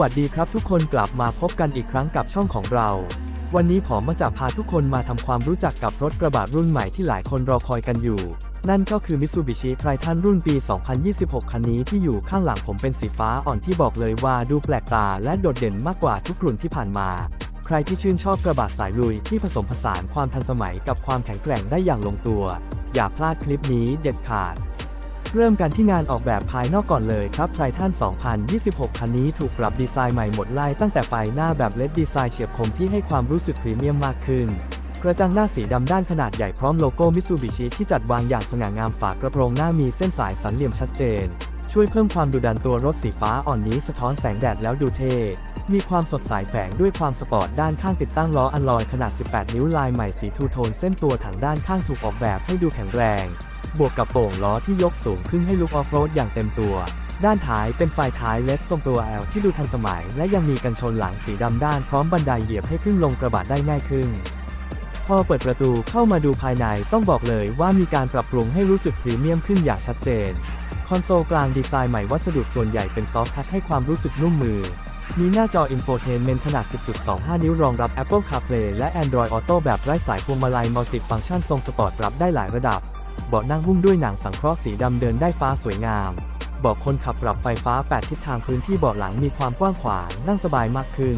วัสดีครับทุกคนกลับมาพบกันอีกครั้งกับช่องของเรา วันนี้ผมมาจะพาทุกคนมาทำความรู้จักกับรถกระบะรุ่นใหม่ที่หลายคนรอคอยกันอยู่ นั่นก็คือ Mitsubishi Triton รุ่นปี 2026 คันนี้ที่อยู่ข้างหลังผมเป็นสีฟ้าอ่อนที่บอกเลยว่าดูแปลกตาและโดดเด่นมากกว่าทุกรุ่นที่ผ่านมา ใครที่ชื่นชอบกระบะสายลุยที่ผสมผสานความทันสมัยกับความแข็งแกร่งได้อย่างลงตัว อย่าพลาดคลิปนี้เด็ดขาด เริ่มกันที่งานออกแบบภายนอกก่อนเลยครับไททัน 2026 คันนี้ถูกปรับดีไซน์ใหม่หมดไล่ตั้งแต่ไฟหน้าแบบเลดดีไซน์เฉียบคมที่ให้ความรู้สึกพรีเมียมมากขึ้น กระจังหน้าสีดำด้านขนาดใหญ่พร้อมโลโก้มิ t ซูบิชิที่จัดวางอย่างสง่างามฝากระโปรงหน้ามีเส้นสายสันเหลี่ยมชัดเจน ช่วยเพิ่มความดุดันตัวรถสีฟ้าอ่อนนี้สะท้อนแสงแดดแล้วดูเท่มีความสดใสแฝงด้วยความสปอร์ตด้านข้างติดตั้งล้ออัลลอยขนาด 18 นิ้วลายใหม่สีทูโทนเส้นตัวถังด้านข้างถูกออกแบบให้ดูแข็งแรง บวกกับโป่งล้อที่ยกสูงขึ้นให้ลุกออฟโรดอย่างเต็มตัว ด้านท้ายเป็นไฟท้ายเลดทรงตัว L ที่ดูทันสมัย และยังมีกันชนหลังสีดำด้านพร้อมบันไดเหยียบให้ขึ้นลงกระบะได้ง่ายขึ้น พอเปิดประตูเข้ามาดูภายในต้องบอกเลยว่ามีการปรับปรุงให้รู้สึกพรีเมียมขึ้นอย่างชัดเจน คอนโซลกลางดีไซน์ใหม่วัสดุส่วนใหญ่เป็นซอฟต์ทัชให้ความรู้สึกนุ่มมือมีหน้าจออินโฟเทนเมนต์ขนาด 10.25 นิ้วรองรับ Apple CarPlay และ Android Auto แบบไร้สายพวงมาลัยมัลติฟังก์ชันทรงสปอร์ตรับได้หลายระดับ เบาะนั่งหุ้มด้วยหนังสังเคราะห์สีดำเดินได้ฟ้าสวยงาม เบาะคนขับปรับไฟฟ้า 8 ทิศทางพื้นที่เบาะหลังมีความกว้างขวางนั่งสบายมากขึ้น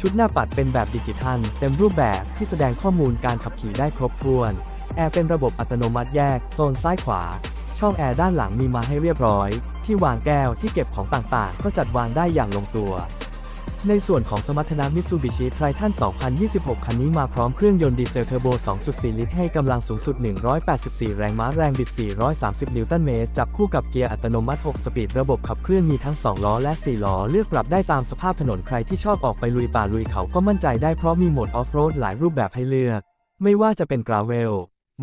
ชุดหน้าปัดเป็นแบบดิจิทัล เต็มรูปแบบที่แสดงข้อมูลการขับขี่ได้ครบถ้วน แอร์เป็นระบบอัตโนมัติแยกโซนซ้ายขวา ช่องแอร์ด้านหลังมีมาให้เรียบร้อย ที่วางแก้วที่เก็บของต่างๆ ก็จัดวางได้อย่างลงตัว ในส่วนของสมรรถนะ Mitsubishi Triton 2026 คันนี้มาพร้อมเครื่องยนต์ดีเซลเทอร์โบ 2.4 ลิตร ให้กำลังสูงสุด 184 แรงม้าแรงบิด 430 นิวตันเมตร จับคู่กับเกียร์อัตโนมัติ 6 สปีด ระบบขับเคลื่อนมีทั้ง 2 ล้อและ 4 ล้อ เลือกปรับได้ตามสภาพถนนใครที่ชอบออกไปลุยป่าลุยเขาก็มั่นใจได้เพราะมีโหมดออฟโรดหลายรูปแบบให้เลือก ไม่ว่าจะเป็นกราเวล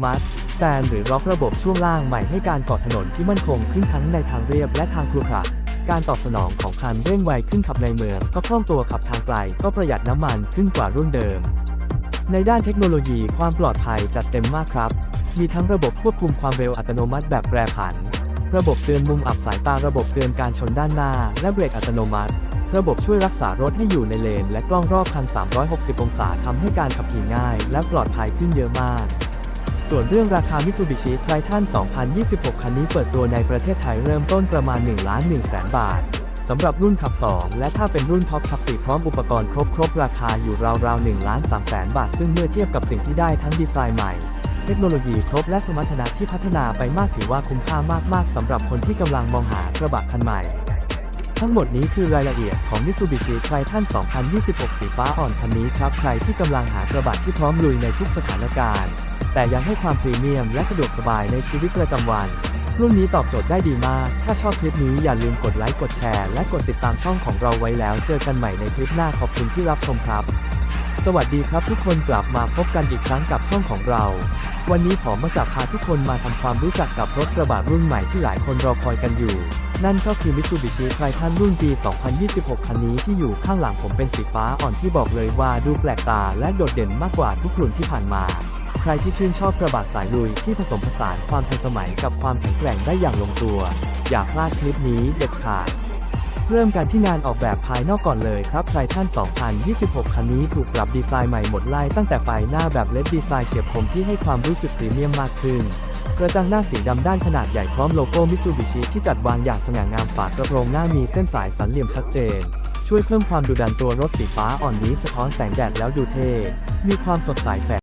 มัดแซนหรือร็อกระบบช่วงล่างใหม่ให้การกาะถนนที่มั่นคงขึ้นทั้งในทางเรียบและทางครุขระ การตอบสนองของคันเร่งไวขึ้นขับในเมือง ก็คล่องตัวขับทางไกล ก็ประหยัดน้ำมันขึ้นกว่ารุ่นเดิม ในด้านเทคโนโลยีความปลอดภัยจัดเต็มมากครับ มีทั้งระบบควบคุมความเร็วอัตโนมัติแบบแปรผัน ระบบเตือนมุมอับสายตาระบบเตือนการชนด้านหน้า และเบรกอัตโนมัติ ระบบช่วยรักษารถให้อยู่ในเลน และกล้องรอบคัน 360 องศาทำให้การขับขี่ง่าย และปลอดภัยขึ้นเยอะมาก ส่วนเรื่องราคา Mitsubishi Triton 2026 คันนี้เปิดตัวในประเทศไทยเริ่มต้นประมาณ 1 ล้าน1แสนบาท สำหรับรุ่นขับ 2 และถ้าเป็นรุ่นท็อปขับ 4 พร้อมอุปกรณ์ครบครบราคาอยู่ราวๆ1ล้าน3แสนบาท ซึ่งเมื่อเทียบกับสิ่งที่ได้ทั้งดีไซน์ใหม่ เทคโนโลยีครบและสมรรถนะที่พัฒนาไปมากถือว่าคุ้มค่ามากๆสำหรับคนที่กำลังมองหากระบะคันใหม่ทั้งหมดนี้คือรายละเอียดของ Mitsubishi Triton 2026 สีฟ้าอ่อนคันนี้ครับ ใครที่กำลังหากระบะที่พร้อมลุยในทุกสถานการณ์ แต่ยังให้ความพรีเมียมและสะดวกสบายในชีวิตประจำวัน รุ่นนี้ตอบโจทย์ได้ดีมาก ถ้าชอบคลิปนี้อย่าลืมกดไลค์กดแชร์และกดติดตามช่องของเราไว้แล้ว เจอกันใหม่ในคลิปหน้าขอบคุณที่รับชมครับ สวัสดีครับทุกคนกลับมาพบกันอีกครั้งกับช่องของเรา วันนี้ผมมาจะพาทุกคนมาทำความรู้จักกับรถกระบะรุ่นใหม่ที่หลายคนรอคอยกันอยู่นั่นก็คือ Mitsubishi Triton รุ่นปี 2026 คันนี้ที่อยู่ข้างหลังผมเป็นสีฟ้าอ่อนที่บอกเลยว่าดูแปลกตาและโดดเด่นมากกว่าทุกรุ่นที่ผ่านมา ใครที่ชื่นชอบกระบะสายลุยที่ผสมผสานความทันสมัยกับความแข็งแกร่งได้อย่างลงตัว อย่าพลาดคลิปนี้เด็ดขาดเริ่มกันที่งานออกแบบภายนอกก่อนเลยครับไททัน 2026 คันนี้ถูกปรับดีไซน์ใหม่หมดไล่ตั้งแต่ไฟหน้าแบบเลดดีไซน์เฉียบคมที่ให้ความรู้สึกพรีเมียมมากขึ้น กระจังหน้าสีดำด้านขนาดใหญ่พร้อมโลโก้มิซูบิชิที่จัดวางอย่างสง่างามฝากระโปรงหน้ามีเส้นสายสันเหลี่ยมชัดเจน ช่วยเพิ่มความดุดันตัวรถสีฟ้าอ่อนนี้สะท้อนแสงแดดแล้วดูเท่ มีความสดใสแฝง